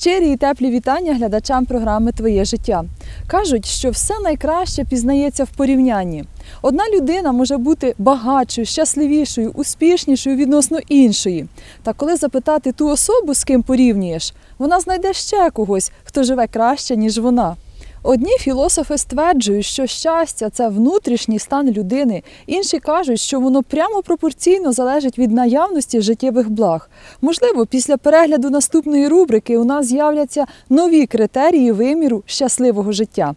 Щирі і теплі вітання глядачам програми Твоє життя. Кажуть, що все найкраще пізнається в порівнянні. Одна людина може бути багатшою, щасливішою, успішнішою відносно іншої. Та коли запитати ту особу, з ким порівнюєш, вона знайде ще когось, хто живе краще, ніж вона. Одні філософи стверджують, що щастя це внутрішній стан людини, інші кажуть, що воно прямо пропорційно залежить від наявності життєвих благ. Можливо, після перегляду наступної рубрики у нас з'являться нові критерії виміру щасливого життя.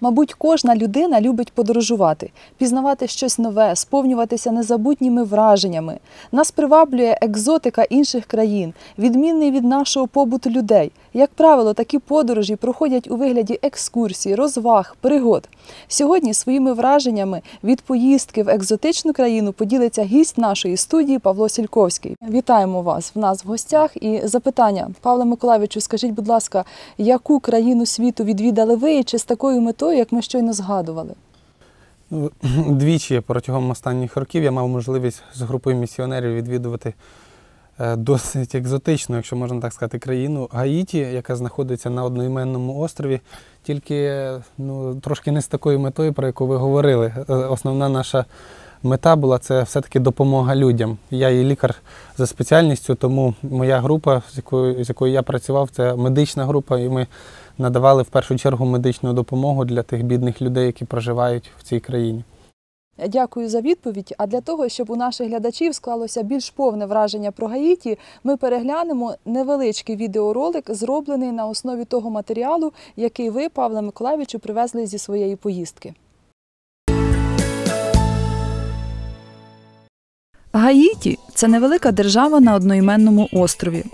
Мабуть, кожна людина любить подорожувати, пізнавати щось нове, сповнюватися незабутніми враженнями. Нас приваблює екзотика інших країн, відмінний від нашого побуту людей. Як правило, такі подорожі проходять у вигляді екскурсій, розваг, пригод. Сьогодні своїми враженнями від поїздки в екзотичну країну поділиться гість нашої студії Павло Сільковський. Вітаємо вас в нас в гостях. І запитання Павле Миколаївичу, скажіть, будь ласка, яку країну світу відвідали ви і чи з такою метою, як ми щойно згадували? Ну, Двічі протягом останніх років я мав можливість з групою місіонерів відвідувати е, досить екзотичну, якщо можна так сказати, країну Гаїті, яка знаходиться на одноіменному острові, тільки ну, трошки не з такою метою, про яку ви говорили. Е, Основна наша мета була це все-таки допомога людям. Я є лікар за спеціальністю, тому моя група, з якою, з якою я працював, це медична група, і ми надавали в першу чергу медичну допомогу для тих бідних людей, які проживають в цій країні. Дякую за відповідь. А для того, щоб у наших глядачів склалося більш повне враження про Гаїті, ми переглянемо невеличкий відеоролик, зроблений на основі того матеріалу, який ви, Павле Миколаївичу, привезли зі своєї поїздки. Гаїті це невелика держава на одноіменному острові.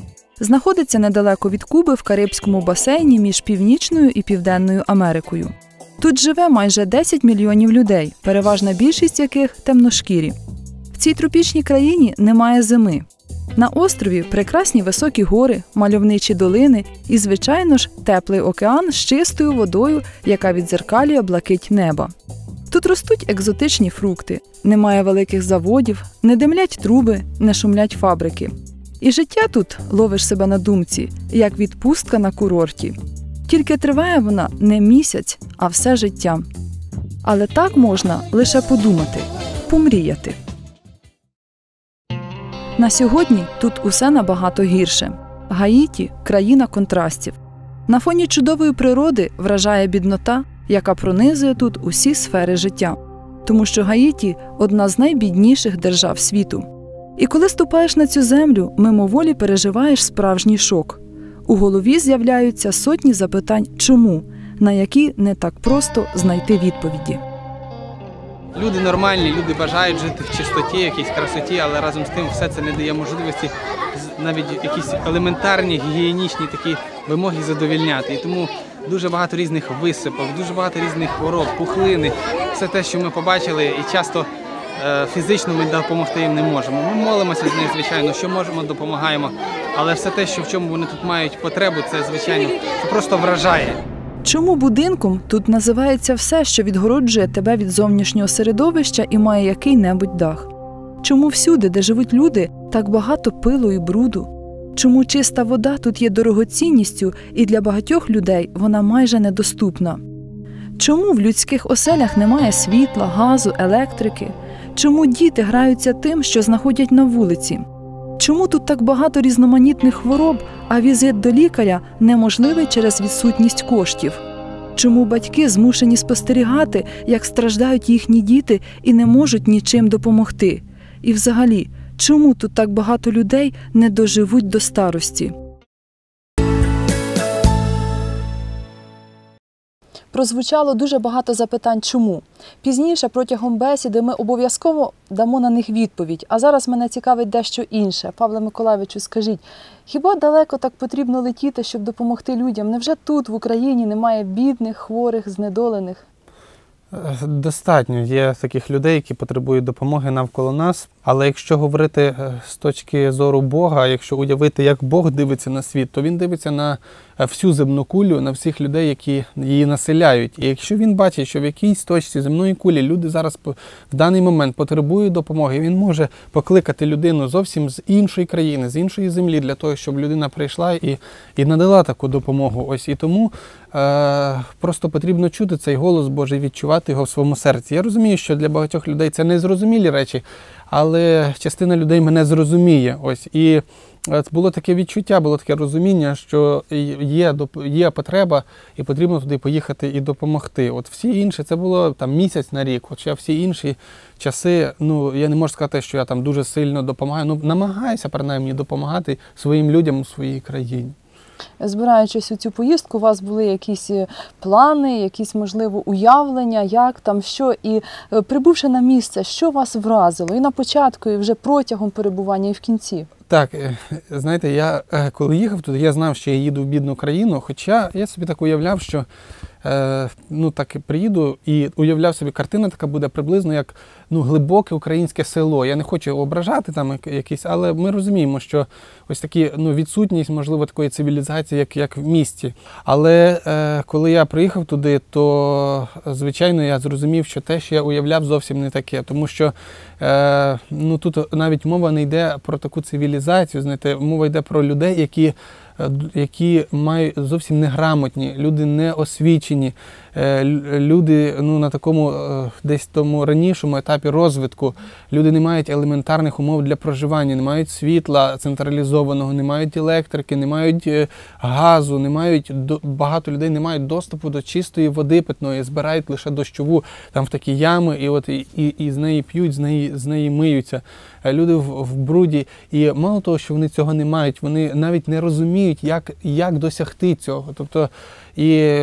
Знаходиться недалеко від Куби в Карибському басейні між Північною і Південною Америкою. Тут живе майже 10 мільйонів людей, переважна більшість яких темношкірі. В цій тропічній країні немає зими. На острові прекрасні високі гори, мальовничі долини і, звичайно ж, теплий океан з чистою водою, яка відзеркалює блакить неба. Тут ростуть екзотичні фрукти, немає великих заводів, не димлять труби, не шумлять фабрики. І життя тут ловиш себе на думці, як відпустка на курорті. Тільки триває вона не місяць, а все життя. Але так можна лише подумати, помріяти. На сьогодні тут усе набагато гірше. Гаїті країна контрастів. На фоні чудової природи вражає біднота, яка пронизує тут усі сфери життя, тому що Гаїті одна з найбідніших держав світу. І коли ступаєш на цю землю, мимоволі переживаєш справжній шок. У голові з'являються сотні запитань, чому, на які не так просто знайти відповіді. Люди нормальні, люди бажають жити в чистоті, якійсь красоті, але разом з тим все це не дає можливості навіть якісь елементарні гігієнічні такі вимоги задовільняти. І тому дуже багато різних висипок, дуже багато різних хвороб, пухлини. Все те, що ми побачили, і часто фізично ми допомогти їм не можемо. Ми молимося з нею, звичайно, що можемо, допомагаємо. Але все те, що в чому вони тут мають потребу, це звичайно це просто вражає. Чому будинком тут називається все, що відгороджує тебе від зовнішнього середовища і має який-небудь дах? Чому всюди, де живуть люди, так багато пилу і бруду? Чому чиста вода тут є дорогоцінністю і для багатьох людей вона майже недоступна? Чому в людських оселях немає світла, газу, електрики? Чому діти граються тим, що знаходять на вулиці? Чому тут так багато різноманітних хвороб, а візит до лікаря неможливий через відсутність коштів? Чому батьки змушені спостерігати, як страждають їхні діти і не можуть нічим допомогти? І взагалі, чому тут так багато людей не доживуть до старості? Прозвучало дуже багато запитань, чому. Пізніше протягом бесіди ми обов'язково дамо на них відповідь. А зараз мене цікавить дещо інше. Павле Миколайовичу, скажіть, хіба далеко так потрібно летіти, щоб допомогти людям? Невже тут, в Україні, немає бідних, хворих, знедолених? Е, Достатньо. Є таких людей, які потребують допомоги навколо нас. Але якщо говорити е, з точки зору Бога, якщо уявити, як Бог дивиться на світ, то він дивиться на е, всю земну кулю, на всіх людей, які її населяють. І якщо він бачить, що в якійсь точці земної кулі люди зараз в даний момент потребують допомоги, він може покликати людину зовсім з іншої країни, з іншої землі, для того, щоб людина прийшла і і надала таку допомогу. Ось і тому е, просто потрібно чути цей голос Божий, відчувати його в своєму серці. Я розумію, що для багатьох людей це незрозумілі речі але частина людей мене зрозуміє. Ось і е, було таке відчуття, було таке розуміння, що є є потреба, і потрібно туди поїхати і допомогти. От всі інші, це було там місяць на рік. Хоча всі інші часи, ну я не можу сказати, що я там дуже сильно допомагаю. Ну намагаюся принаймні допомагати своїм людям у своїй країні. Збираючись у цю поїздку, у вас були якісь е, плани, якісь можливо уявлення, як там що, і е, прибувши на місце, що вас вразило і на початку, і вже протягом перебування, і в кінці. Так, е, знаєте, я коли їхав туди, я знав, що я їду в бідну країну. Хоча я собі так уявляв, що ну так приїду і уявляв собі, картина така буде приблизно як ну, глибоке українське село. Я не хочу ображати там якісь, але ми розуміємо, що ось такі ну, відсутність, можливо, такої цивілізації, як як в місті. Але е, коли я приїхав туди, то звичайно я зрозумів, що те, що я уявляв, зовсім не таке. Тому що е, ну, тут навіть мова не йде про таку цивілізацію, знаєте, мова йде про людей, які. Е, які мають зовсім неграмотні, люди не освічені, люди ну, на такому е, десь тому ранішому етапі розвитку. Люди не мають елементарних умов для проживання, не мають світла централізованого, не мають електрики, не мають газу, не мають багато людей не мають доступу до чистої води питної, збирають лише дощову там в такі ями, і от і, і, і з неї п'ють, з неї з неї миються. Люди в, в бруді. І мало того, що вони цього не мають, вони навіть не розуміють, як як досягти цього. Тобто, і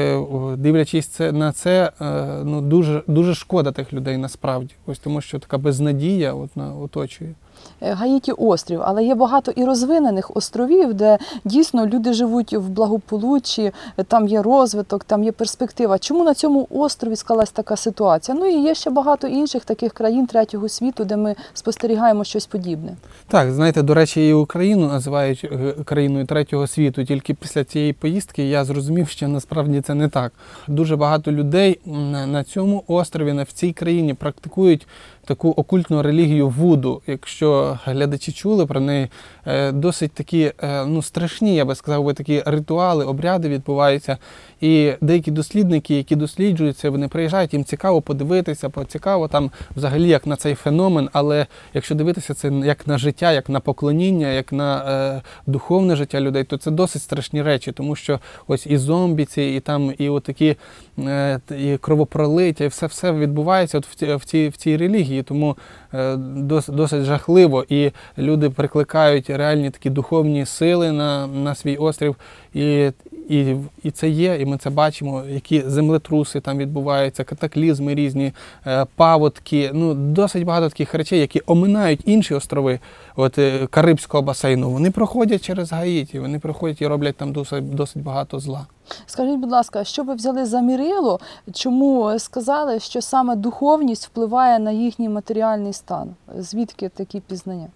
дивлячись це на це, е, ну дуже дуже шкода тих людей насправді. Ось тому, що така безнадія от, на оточує. Е, Гаїті острів, але є багато і розвинених островів, де дійсно люди живуть в благополуччі, там є розвиток, там є перспектива. Чому на цьому острові склалась така ситуація? Ну і є ще багато інших таких країн третього світу, де ми спостерігаємо щось подібне. Так, знаєте, до речі, і Україну називають е, країною третього світу. Тільки після цієї поїздки я зрозумів, що насправді це не так. Дуже багато людей на цьому острові, на в цій країні практикують таку окультну релігію Вуду. Якщо глядачі чули про неї, е, досить такі е, ну, страшні, я би сказав, би такі ритуали, обряди відбуваються. І деякі дослідники, які досліджуються, вони приїжджають, їм цікаво подивитися, цікаво там взагалі як на цей феномен. Але якщо дивитися це як на життя, як на поклоніння, як на е, духовне життя людей, то це досить страшні речі, тому що ось і зомбі ці, і там і отакі е, кровопролиття, і все все відбувається от в, в, цій, в цій релігії. Тому е, досить, досить жахливо. І люди прикликають реальні такі духовні сили на, на свій острів. І і і це є, і ми це бачимо, які землетруси там відбуваються, катаклізми різні, е, паводки. Ну досить багато таких речей, які оминають інші острови от, е, Карибського басейну. Вони проходять через Гаїті, вони проходять і роблять там досить досить багато зла. Скажіть, будь ласка, що ви взяли за мірило? Чому сказали, що саме духовність впливає на їхній матеріальний стан? Звідки такі пізнання?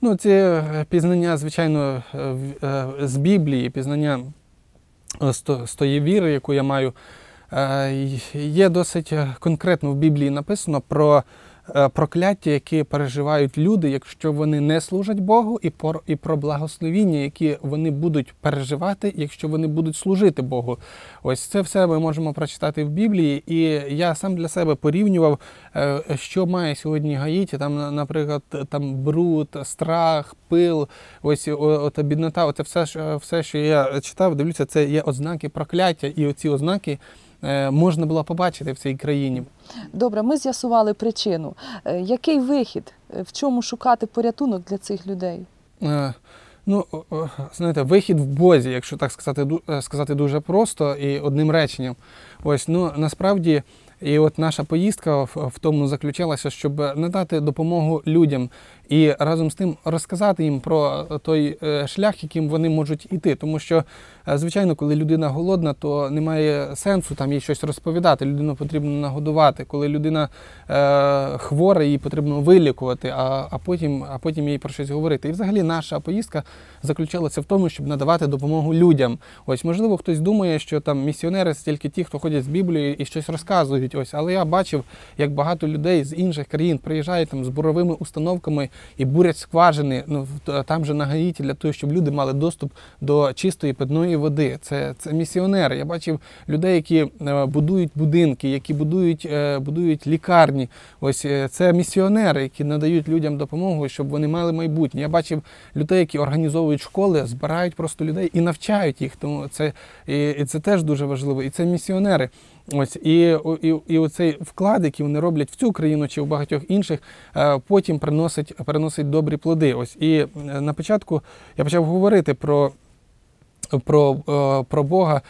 Ну, це пізнання, звичайно, з Біблії, пізнання з тої віри, яку я маю, е, є досить конкретно в Біблії написано про Е, прокляття, які переживають люди, якщо вони не служать Богу, і про, і про благословіння, які вони будуть переживати, якщо вони будуть служити Богу. Ось це все ми можемо прочитати в Біблії. І я сам для себе порівнював, е, що має сьогодні Гаїті, там, наприклад, там бруд, страх, пил, ось ота біднота, оце все, все, що я читав, дивлюся, це є ознаки прокляття, і оці ознаки. Е, можна було побачити в цій країні. Добре, ми з'ясували причину. Е, який вихід? Е, в чому шукати порятунок для цих людей? Ну, знаєте, вихід в Бозі, якщо так сказати, сказати дуже просто і одним реченням. Ось ну насправді. І от наша поїздка в тому заключалася, щоб надати допомогу людям, і разом з тим розказати їм про той е, шлях, яким вони можуть іти. Тому що, е, звичайно, коли людина голодна, то немає сенсу там їй щось розповідати. Людину потрібно нагодувати. Коли людина е, хвора, її потрібно вилікувати, а а, потім а потім їй про щось говорити. І взагалі наша поїздка заключалася в тому, щоб надавати допомогу людям. Ось, можливо, хтось думає, що там місіонери тільки ті, хто ходять з Біблією і щось розказують. Ось, але я бачив, як багато людей з інших країн приїжджають там з буровими установками і бурять скважини. Ну там же на Гаїті для того, щоб люди мали доступ до чистої питної води. Це це місіонери. Я бачив людей, які е, будують будинки, які будують е, будують лікарні. Ось е, це місіонери, які надають людям допомогу, щоб вони мали майбутнє. Я бачив людей, які організовують школи, збирають просто людей і навчають їх. Тому це і, і це теж дуже важливо. І це місіонери. Ось і і, і оцей вклад, який вони роблять в цю країну чи в багатьох інших, е, потім приносить приносить добрі плоди. Ось і е, на початку я почав говорити про, про, е, про Бога.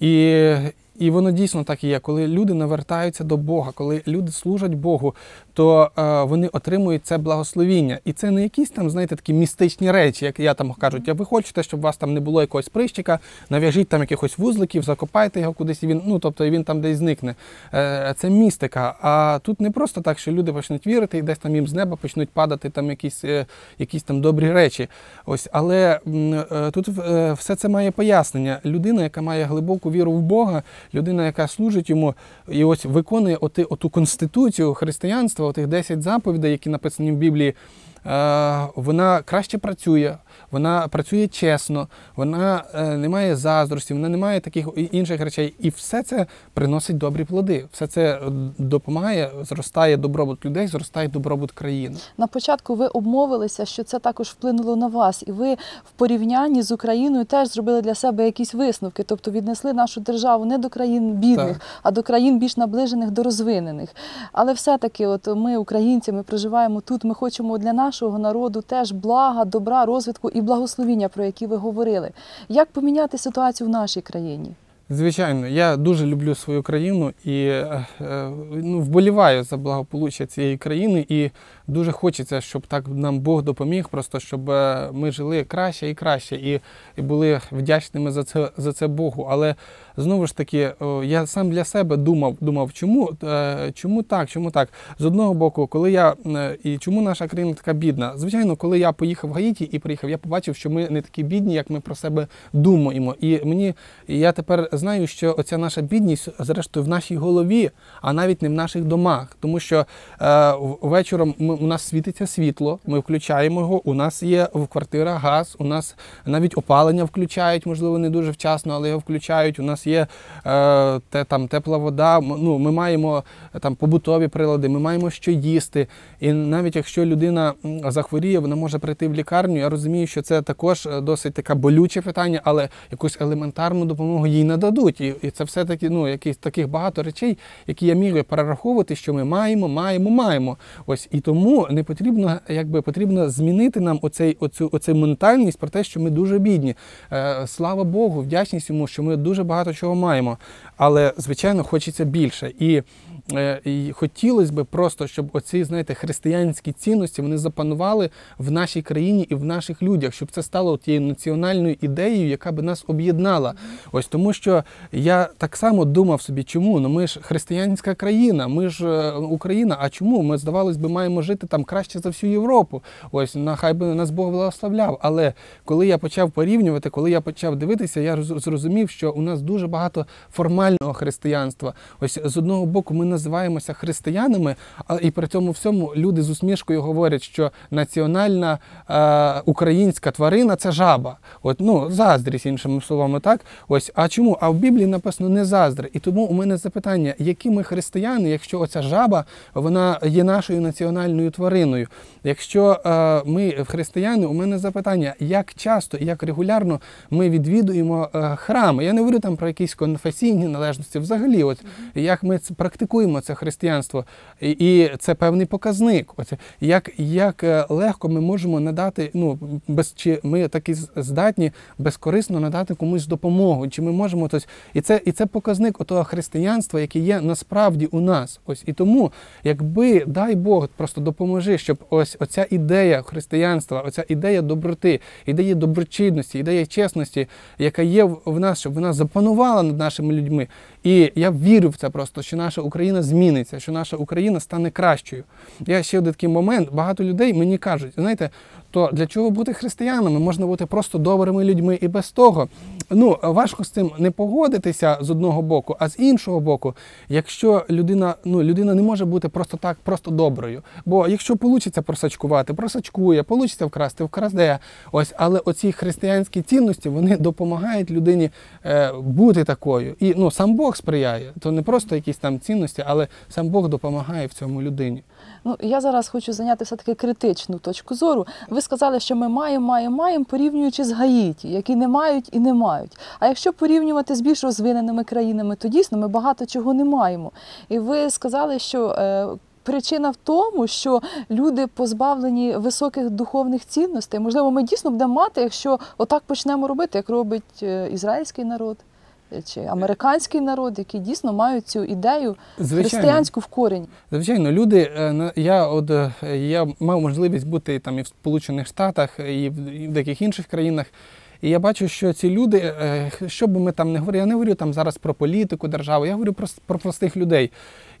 І і воно дійсно так і є. Коли люди навертаються до Бога, коли люди служать Богу, то е, вони отримують це благословіння. І це не якісь там, знаєте, такі містичні речі, як я там кажуть, а ви хочете, щоб у вас там не було якогось прищика, нав'яжіть там якихось вузликів, закопайте його кудись, і він, ну тобто він там десь зникне. Е, Це містика. А тут не просто так, що люди почнуть вірити, і десь там їм з неба почнуть падати там якісь е, якісь там добрі речі. Ось, Але е, тут е, все це має пояснення. Людина, яка має глибоку віру в Бога людина, яка служить йому, і ось виконує оти, оту конституцію християнства, отих 10 заповідей, які написані в Біблії, е, вона краще працює вона працює чесно, вона е, не має заздрості, вона не має таких інших речей. І все це приносить добрі плоди. Все це е, допомагає, зростає добробут людей, зростає добробут країни. На початку ви обмовилися, що це також вплинуло на вас, і ви в порівнянні з Україною теж зробили для себе якісь висновки, тобто віднесли нашу державу не до країн бідних, так. а до країн більш наближених до розвинених. Але все-таки, от ми, українці, ми проживаємо тут. Ми хочемо для нашого народу теж блага, добра, розвитку і благословіння, про які ви говорили. Як поміняти ситуацію в нашій країні? Звичайно, я дуже люблю свою країну і е, е, ну, вболіваю за благополуччя цієї країни. І дуже хочеться, щоб так нам Бог допоміг, просто щоб е, ми жили краще і краще, і і були вдячними за це за це Богу. Але знову ж таки, я сам для себе думав, думав, чому чому так, чому так? З одного боку, коли я і чому наша країна така бідна? Звичайно, коли я поїхав в Гаїті і приїхав, я побачив, що ми не такі бідні, як ми про себе думаємо. І мені я тепер знаю, що оця наша бідність, зрештою, в нашій голові, а навіть не в наших домах. Тому що е, вечором ми, у нас світиться світло, ми включаємо його. У нас є в квартирах газ, у нас навіть опалення включають, можливо, не дуже вчасно, але його включають. У нас є е, те, там тепла вода. Ну, Ми маємо там побутові прилади, ми маємо що їсти. І навіть якщо людина захворіє, вона може прийти в лікарню. Я розумію, що це також е, досить таке болюче питання, але якусь елементарну допомогу їй нададуть. І і це все таки ну, якісь таких багато речей, які я міг перераховувати, що ми маємо, маємо, маємо. Ось і тому не потрібно, якби потрібно змінити нам оцей, оцю, оцю ментальність про те, що ми дуже бідні. Е, Слава Богу, вдячність йому, що ми дуже багато чого маємо. Але звичайно хочеться більше. І і хотілося б просто, щоб оці, знаєте, християнські цінності вони запанували в нашій країні і в наших людях, щоб це стало тією національною ідеєю, яка би нас об'єднала. Ось тому, що я так само думав собі, чому? Ну ми ж християнська країна, ми ж е, Україна. А чому? Ми, здавалось би, маємо жити там краще за всю Європу. Ось нехай би нас Бог благословляв. Але коли я почав порівнювати, коли я почав дивитися, я зрозумів, що у нас дуже багато формального християнства. Ось з одного боку, ми називаємося християнами, і при цьому всьому люди з усмішкою говорять, що національна е, українська тварина це жаба. От ну заздрість, іншими словами, так ось. А чому? А в Біблії написано не заздри. І тому у мене запитання, які ми християни, якщо оця жаба вона є нашою національною твариною? Якщо е, ми християни, у мене запитання, як часто і як регулярно ми відвідуємо е, храми? Я не говорю там про якісь конфесійні належності, взагалі, от як ми практикуємо практикуємо це християнство, і це певний показник. Оце як як е, легко ми можемо надати, ну без чи ми такі здатні безкорисно надати комусь допомогу, чи ми можемо Тобто, і це, і це показник отого християнства, яке є насправді у нас. Ось і тому, якби дай Бог просто допоможи, щоб ось оця ідея християнства, оця ідея доброти, ідея доброчинності, ідея чесності, яка є в нас, щоб вона запанувала над нашими людьми. І я вірю в це просто, що наша Україна зміниться, що наша Україна стане кращою. Я ще один такий момент. Багато людей мені кажуть, знаєте, то для чого бути християнами? Можна бути просто добрими людьми і без того. Ну, важко з цим не погодитися з одного боку, а з іншого боку, якщо людина, ну, людина не може бути просто так, просто доброю. Бо якщо вийде просачкувати, просачкує, вийде вкрасти, вкраде. Ось, але оці християнські цінності вони допомагають людині е, бути такою. І ну, сам Бог сприяє. То не просто якісь там цінності, але сам Бог допомагає в цьому людині. Ну, я зараз хочу зайняти все-таки критичну точку зору. Ви сказали, що ми маємо, маємо, маємо, порівнюючи з Гаїті, які не мають і не мають. А якщо порівнювати з більш розвиненими країнами, то дійсно ми багато чого не маємо. І ви сказали, що. Е, Причина в тому, що люди позбавлені високих духовних цінностей. Можливо, ми дійсно будемо мати, якщо отак почнемо робити, як робить е, ізраїльський народ чи американський народ, які дійсно мають цю ідею християнську в корені. Звичайно, люди, е, я от е, я мав можливість бути там і в Сполучених Штатах, і в, деяких інших країнах. І я бачу, що ці люди, е, що би ми там не говорили, я не говорю там зараз про політику держави, я говорю про, про простих людей,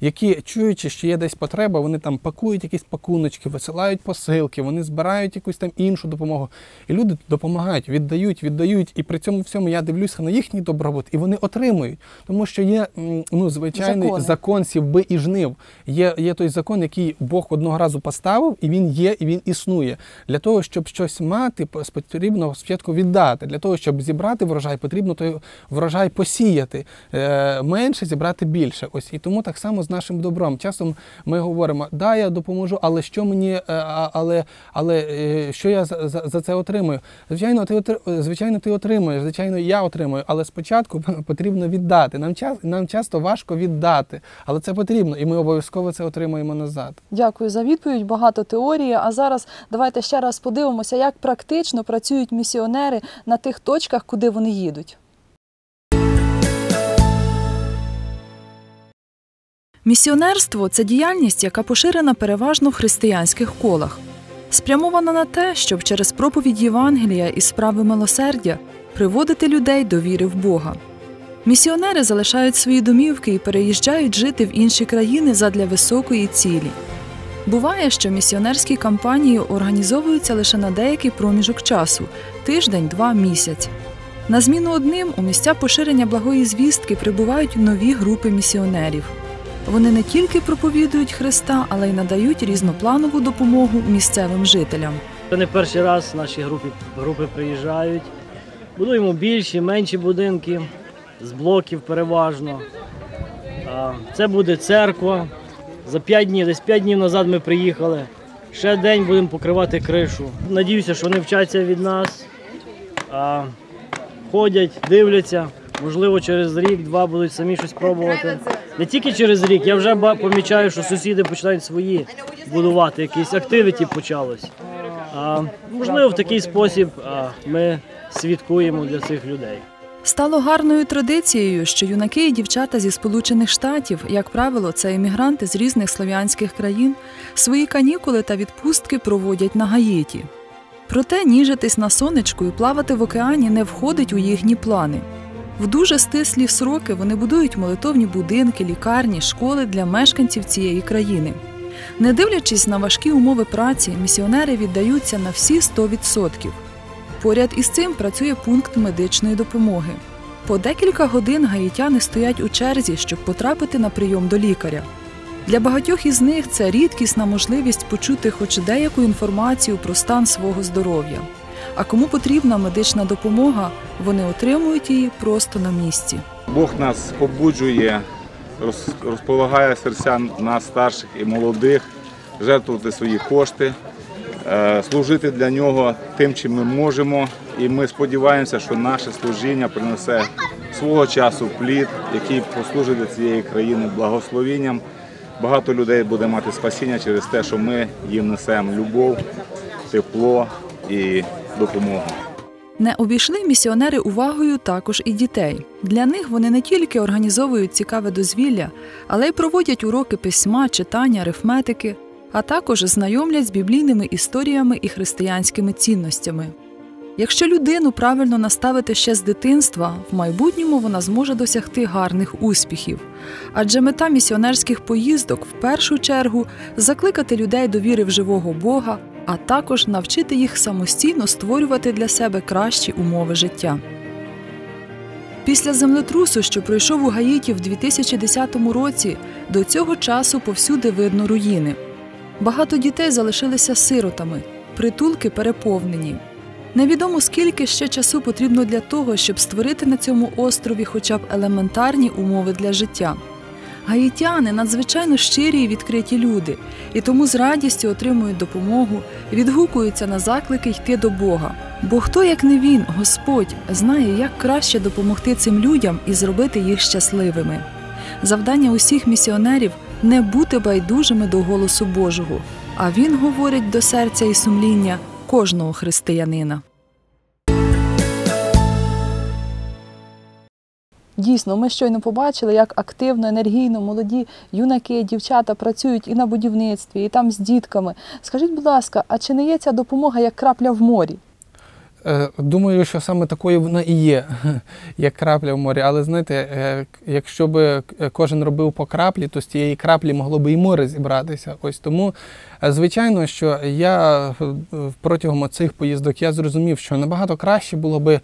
які чуючи, що є десь потреба, вони там пакують якісь пакуночки, висилають посилки, вони збирають якусь там іншу допомогу. І люди допомагають, віддають, віддають. І при цьому всьому я дивлюся на їхній добробут, і вони отримують. Тому що є ну, звичайний Закони. закон сівби і жнив. Є, є той закон, який Бог одного разу поставив, і він є, і він існує. Для того, щоб щось мати, потрібно спочатку віддати. Для того, щоб зібрати врожай, потрібно той врожай посіяти. Е, менше зібрати більше. Ось і тому так само з нашим добром. Часом ми говоримо, да, я допоможу, але що мені, е, але, але е, що я за, за, за це отримую? Звичайно, ти отри- звичайно, ти отримуєш, звичайно, я отримую, але спочатку потрібно віддати. Нам час нам часто важко віддати, але це потрібно, і ми обов'язково це отримуємо назад. Дякую за відповідь. Багато теорії. А зараз давайте ще раз подивимося, як практично працюють місіонери на тих точках, куди вони їдуть. Місіонерство це діяльність, яка поширена переважно в християнських колах, спрямована на те, щоб через проповідь Євангелія і справи милосердя приводити людей до віри в Бога. Місіонери залишають свої домівки і переїжджають жити в інші країни задля високої цілі. Буває, що місіонерські кампанії організовуються лише на деякий проміжок часу тиждень, два місяць. На зміну одним у місця поширення благої звістки прибувають нові групи місіонерів. Вони не тільки проповідують Христа, але й надають різнопланову допомогу місцевим жителям. Це не перший раз наші групи, групи приїжджають. Будуємо більші, менші будинки, з блоків переважно. Це буде церква. За 5 днів, десь 5 днів назад ми приїхали. Ще день будемо покривати кришу. Надіюся, що вони вчаться від нас, ходять, дивляться. Можливо, через рік-два будуть самі щось пробувати. Не тільки через рік, я вже помічаю, що сусіди починають свої будувати, якісь активіті почалось. Можливо, в такий спосіб ми свідкуємо для цих людей. Стало гарною традицією, що юнаки і дівчата зі Сполучених Штатів, як правило, це емігранти з різних слов'янських країн, свої канікули та відпустки проводять на Гаїті. Проте ніжитись на сонечку і плавати в океані не входить у їхні плани. В дуже стислі сроки вони будують молитовні будинки, лікарні, школи для мешканців цієї країни. Не дивлячись на важкі умови праці, місіонери віддаються на всі 100%. Поряд із цим працює пункт медичної допомоги. По декілька годин гаїтяни стоять у черзі, щоб потрапити на прийом до лікаря. Для багатьох із них це рідкісна можливість почути хоч деяку інформацію про стан свого здоров'я. А кому потрібна медична допомога, вони отримують її просто на місці. Бог нас побуджує, роз- розполагає серця нас старших і молодих, жертвувати свої кошти, е, служити для нього тим, чим ми можемо. І ми сподіваємося, що наше служіння принесе свого часу плід, який послужить для цієї країни благословенням. Багато людей буде мати спасіння через те, що ми їм несемо любов, тепло і допомогу. Не обійшли місіонери увагою також і дітей. Для них вони не тільки організовують цікаве дозвілля, але й проводять уроки письма, читання, арифметики, а також знайомлять з біблійними історіями і християнськими цінностями. Якщо людину правильно наставити ще з дитинства, в майбутньому вона зможе досягти гарних успіхів. Адже мета місіонерських поїздок в першу чергу закликати людей до віри в живого Бога, а також навчити їх самостійно створювати для себе кращі умови життя. Після землетрусу, що пройшов у Гаїті в 2010 році, до цього часу повсюди видно руїни. Багато дітей залишилися сиротами, притулки переповнені. Невідомо скільки ще часу потрібно для того, щоб створити на цьому острові хоча б елементарні умови для життя. Гаїтяни надзвичайно щирі і відкриті люди, і тому з радістю отримують допомогу, відгукуються на заклики йти до Бога. Бо хто, як не він, Господь, знає, як краще допомогти цим людям і зробити їх щасливими. Завдання усіх місіонерів не бути байдужими до голосу Божого, а він говорить до серця і сумління кожного християнина. Дійсно, ми щойно побачили, як активно, енергійно молоді юнаки, дівчата працюють і на будівництві, і там з дітками. Скажіть, будь ласка, а чи не є ця допомога як крапля в морі? Е, Думаю, що саме такою вона і є, як крапля в морі. Але знаєте, е, якщо б кожен робив по краплі, то з цієї краплі могло б і море зібратися. Ось тому, е, звичайно, що я протягом цих поїздок я зрозумів, що набагато краще було би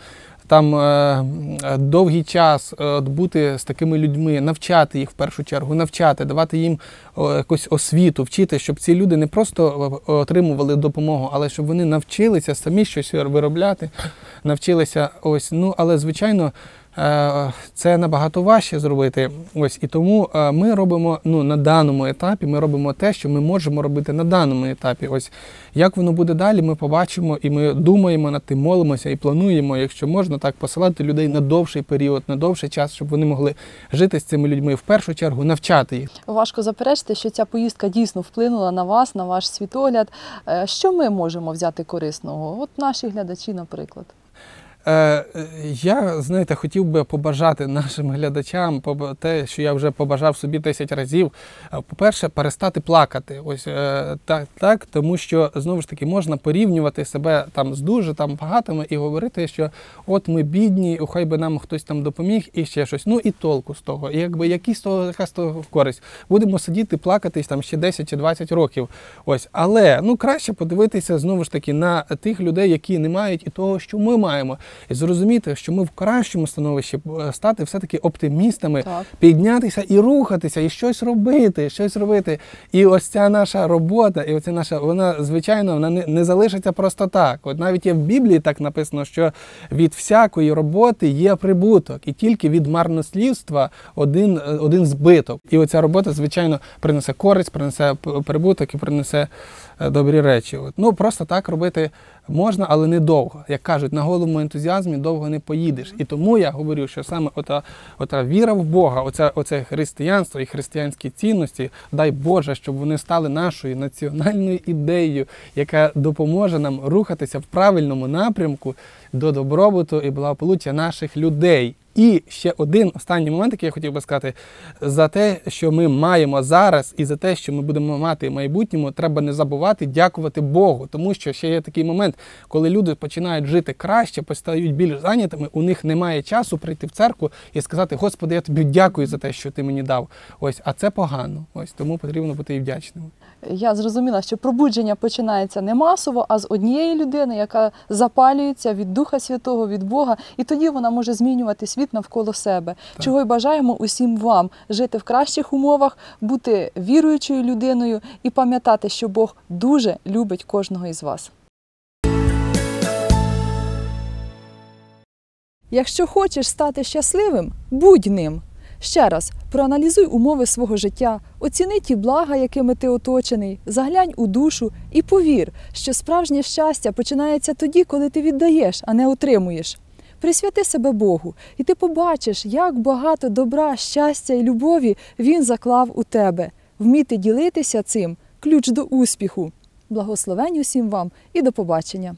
там е, е, довгий час е, бути з такими людьми, навчати їх в першу чергу, навчати, давати їм якусь освіту, вчити, щоб ці люди не просто отримували допомогу, але щоб вони навчилися самі щось виробляти, навчилися ось. Ну але звичайно. Е, Це набагато важче зробити. Ось і тому е, ми робимо ну на даному етапі. Ми робимо те, що ми можемо робити на даному етапі. Ось як воно буде далі, ми побачимо, і ми думаємо над тим, молимося і плануємо, якщо можна так посилати людей на довший період, на довший час, щоб вони могли жити з цими людьми в першу чергу, навчати їх. Важко заперечити, що ця поїздка дійсно вплинула на вас, на ваш світогляд. Е, Що ми можемо взяти корисного? От наші глядачі, наприклад. Е, Я, знаєте, хотів би побажати нашим глядачам те, що я вже побажав собі 10 разів. Е, По-перше, перестати плакати. Ось е, так, так, тому що знову ж таки можна порівнювати себе там з дуже там багатими і говорити, що от ми бідні, хай би нам хтось там допоміг і ще щось. Ну і толку з того. І якби з того, яка з того користь. Будемо сидіти, плакатись там ще 10 чи 20 років. Ось, але ну краще подивитися знову ж таки на тих людей, які не мають і того, що ми маємо і зрозуміти, що ми в кращому становищі е, стати все-таки оптимістами, Так. піднятися і рухатися, і щось робити, щось робити. І ось ця наша робота, і оця наша, вона звичайно вона не, не залишиться просто так. От навіть є в Біблії так написано, що від всякої роботи є прибуток, і тільки від марнослівства один, один збиток. І оця робота, звичайно, принесе користь, принесе прибуток і принесе добрі речі. От. Ну просто так робити можна, але недовго. Як кажуть, на голому ентузіазмі довго не поїдеш. І тому я говорю, що саме ота, ота віра в Бога, оце, оце християнство і християнські цінності, дай Боже, щоб вони стали нашою національною ідеєю, яка допоможе нам рухатися в правильному напрямку до добробуту і благополуччя наших людей. І ще один останній момент, який я хотів би сказати, за те, що ми маємо зараз, і за те, що ми будемо мати в майбутньому, треба не забувати дякувати Богу. Тому що ще є такий момент, коли люди починають жити краще, постають більш зайнятими, у них немає часу прийти в церкву і сказати: Господи, я тобі дякую за те, що ти мені дав. Ось, а це погано. Ось тому потрібно бути і вдячним. Я зрозуміла, що пробудження починається не масово, а з однієї людини, яка запалюється від Духа Святого, від Бога, і тоді вона може змінювати світ навколо себе. Так. Чого й бажаємо усім вам жити в кращих умовах, бути віруючою людиною і пам'ятати, що Бог дуже любить кожного із вас. Якщо хочеш стати щасливим, будь ним. Ще раз проаналізуй умови свого життя, оціни ті блага, якими ти оточений, заглянь у душу і повір, що справжнє щастя починається тоді, коли ти віддаєш, а не отримуєш. Присвяти себе Богу, і ти побачиш, як багато добра, щастя і любові Він заклав у тебе. Вміти ділитися цим ключ до успіху. Благословень усім вам і до побачення!